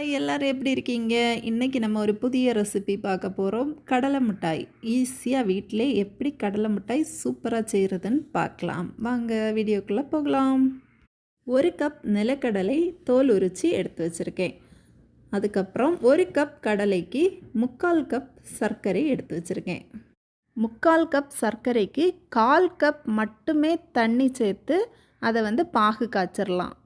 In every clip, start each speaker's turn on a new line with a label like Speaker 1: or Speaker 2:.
Speaker 1: Hi எல்லோரும் எப்படி இருக்கீங்க? இன்றைக்கி நம்ம ஒரு புதிய ரெசிபி பார்க்க போகிறோம் கடலை மிட்டாய். ஈஸியாக வீட்டிலே எப்படி கடலை மிட்டாய் சூப்பராக செய்கிறதுன்னு பார்க்கலாம். வாங்க வீடியோக்குள்ளே போகலாம். ஒரு கப் நிலக்கடலை தோல் உரித்து எடுத்து வச்சுருக்கேன். அதுக்கப்புறம் ஒரு கப் கடலைக்கு முக்கால் கப் சர்க்கரை எடுத்து வச்சுருக்கேன். முக்கால் கப் சர்க்கரைக்கு கால் கப் மட்டுமே தண்ணி சேர்த்து அதை வந்து பாகு காய்ச்சிடலாம்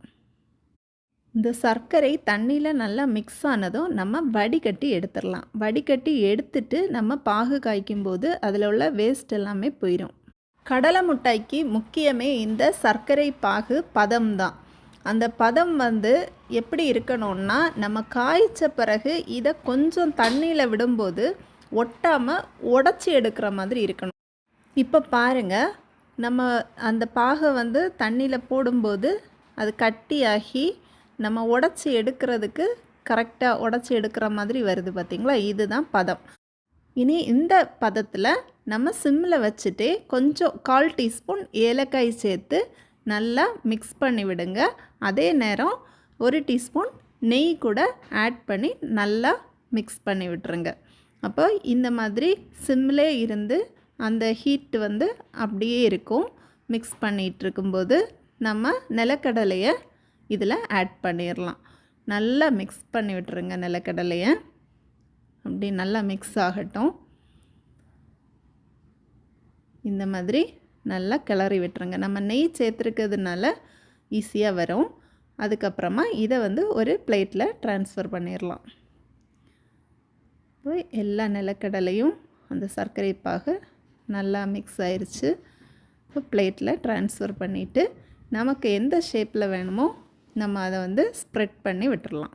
Speaker 1: இந்த சர்க்கரை தண்ணியில் நல்லா மிக்ஸ் ஆனதும் நம்ம வடிகட்டி எடுத்துடலாம். வடிகட்டி எடுத்துட்டு நம்ம பாகு காய்க்கும் போது அதில் உள்ள வேஸ்ட் எல்லாமே போயிடும் கடலை மிட்டாய்க்கு முக்கியமே இந்த சர்க்கரை பாகு பதம் தான். அந்த பதம் வந்து எப்படி இருக்கணும்னா நம்ம காய்ச்ச பிறகு இதை கொஞ்சம் தண்ணியில் விடும்போது ஒட்டாமல் உடச்சி எடுக்கிற மாதிரி இருக்கணும். இப்போ பாருங்கள் நம்ம அந்த பாகை வந்து தண்ணியில் போடும்போது அது கட்டியாகி நம்ம உடச்சி எடுக்கிறதுக்கு கரெக்டாக உடச்சி எடுக்கிற மாதிரி வருது பார்த்திங்களா இதுதான் பதம். இனி இந்த பதத்தில் நம்ம சிம்மில் வச்சுட்டு கொஞ்சம் கால் டீஸ்பூன் ஏலக்காய் சேர்த்து நல்லா மிக்ஸ் பண்ணி விடுங்க. அதே நேரம் ஒரு டீஸ்பூன் நெய் கூட ஆட் பண்ணி நல்லா மிக்ஸ் பண்ணி விட்டுருங்க. அப்போ இந்த மாதிரி சிம்மிலே இருந்து அந்த ஹீட் வந்து அப்படியே இருக்கும். மிக்ஸ் பண்ணிகிட்டு இருக்கும்போது நம்ம நிலக்கடலையை இதில் ஆட் பண்ணிடலாம் நல்லா மிக்ஸ் பண்ணி விட்டுருங்க நிலக்கடலையை. அப்படி நல்லா மிக்ஸ் ஆகட்டும். இந்த மாதிரி நல்லா கிளறி விட்டுருங்க. நம்ம நெய் சேர்த்துருக்கிறதுனால ஈஸியாக வரும். அதுக்கப்புறமா இதை வந்து ஒரு பிளேட்டில் ட்ரான்ஸ்ஃபர் பண்ணிடலாம் இப்போ எல்லா நிலக்கடலையும் அந்த சர்க்கரை பாக நல்லா மிக்ஸ் ஆயிடுச்சு இப்போ பிளேட்டில் ட்ரான்ஸ்ஃபர் பண்ணிவிட்டு நமக்கு எந்த ஷேப்பில் வேணுமோ நம்ம அதை வந்து ஸ்ப்ரெட் பண்ணி விட்டுடலாம்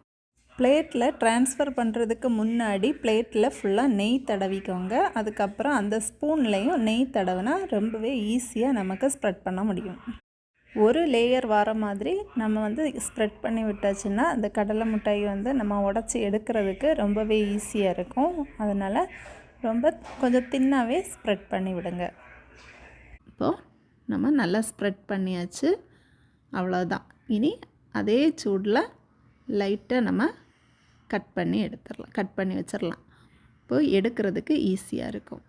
Speaker 1: பிளேட்டில் ட்ரான்ஸ்ஃபர் பண்ணுறதுக்கு முன்னாடி பிளேட்டில் ஃபுல்லாக நெய் தடவிக்கோங்க. அதுக்கப்புறம் அந்த ஸ்பூன்லேயும் நெய் தடவினா ரொம்பவே ஈஸியாக நமக்கு ஸ்ப்ரெட் பண்ண முடியும். ஒரு லேயர் வர மாதிரி நம்ம வந்து ஸ்ப்ரெட் பண்ணி விட்டாச்சுன்னா அந்த கடலை மிட்டாய் வந்து நம்ம உடச்சி எடுக்கிறதுக்கு ரொம்பவே ஈஸியாக இருக்கும். அதனால் ரொம்ப கொஞ்சம் தின்னாகவே ஸ்ப்ரெட் பண்ணி விடுங்க. இப்போது நம்ம நல்லா ஸ்ப்ரெட் பண்ணியாச்சு. அவ்வளோதான் இனி அதே சூடில் லைட்டாக நம்ம கட் பண்ணி எடுத்துடலாம். கட் பண்ணி வச்சிடலாம். இப்போது எடுக்கிறதுக்கு ஈஸியாக இருக்கும்.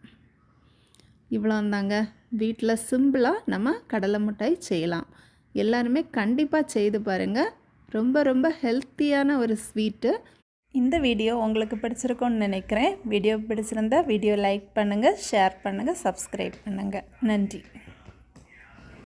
Speaker 1: இவ்வளோ தாங்க வீட்டில் சிம்பிளாக நம்ம கடலை மிட்டாய் செய்யலாம். எல்லாருமே கண்டிப்பாக செய்து பாருங்கள் ரொம்ப ரொம்ப ஹெல்த்தியான ஒரு ஸ்வீட்டு இந்த வீடியோ உங்களுக்கு பிடிச்சிருக்கோன்னு நினைக்கிறேன். வீடியோ பிடிச்சிருந்தா வீடியோ லைக் பண்ணுங்கள் ஷேர் பண்ணுங்கள் சப்ஸ்கிரைப் பண்ணுங்கள் நன்றி.